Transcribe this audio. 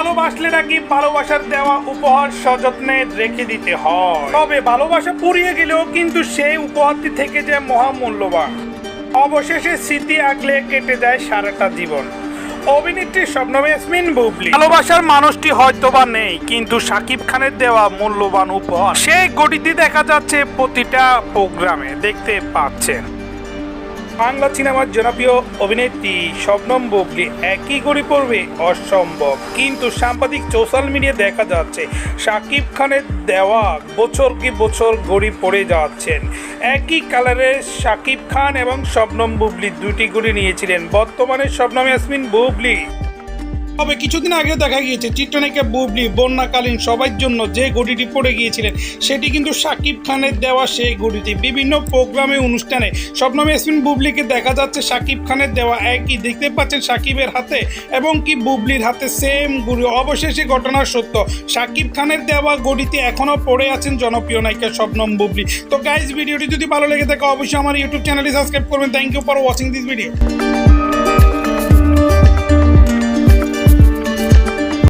ভালোবাসলে নাকি ভালোবাসার দেওয়া উপহার সযত্নে রেখে দিতে হয়? তবে ভালোবাসা পুড়িয়ে গেলেও কিন্তু সেই উপহারটি থেকে যায় মহামূল্যবান। অবশেষে স্মৃতি আগলে কেটে যায় সারাটা জীবন। অভিনেত্রী ইয়াসমিন বুবলি। ভালোবাসার মানুষটি হয়তো বা নেই, কিন্তু সাকিব খানের দেওয়া মূল্যবান উপহার, সেই গড়িতে দেখা যাচ্ছে প্রতিটা প্রোগ্রামে দেখতে পাচ্ছেন। বাংলা সিনেমার জনপ্রিয় অভিনেত্রী শবনম বুবলি একই গড়ি পড়বে অসম্ভব। কিন্তু সাম্প্রতিক সোশ্যাল মিডিয়া দেখা যাচ্ছে শাকিব খানের দেওয়া বছর কি বছর গড়ি পড়ে যাচ্ছেন। একই কালারের শাকিব খান এবং শবনম বুবলি দুটি গড়ি নিয়েছিলেন। বর্তমানে শবনম ইয়াসমিন বুবলি তবে কিছুদিন আগে দেখা গিয়েছে, চিত্রনায়িকা বুবলি, বন্যাকালীন সবার জন্য যে গড়িটি পড়ে গিয়েছিলেন, সেটি কিন্তু শাকিব খানের দেওয়া সেই গড়িটি বিভিন্ন প্রোগ্রামে, অনুষ্ঠানে স্বপ্নম ইয়াসমিন বুবলিকে দেখা যাচ্ছে শাকিব খানের দেওয়া একই। দেখতে পাচ্ছেন শাকিবের হাতে এবং কি বুবলির হাতে সেম গুড়ি অবশেষে ঘটনার সত্য শাকিব খানের দেওয়া গড়িতে এখনও পড়ে আছেন জনপ্রিয় নায়িকা স্বপ্নম বুবলি। তো গাইজ ভিডিওটি যদি ভালো লেগে থাকে, অবশ্যই আমার ইউটিউব চ্যানেলটি সাবস্ক্রাইব করবেন। Thank you for watching this video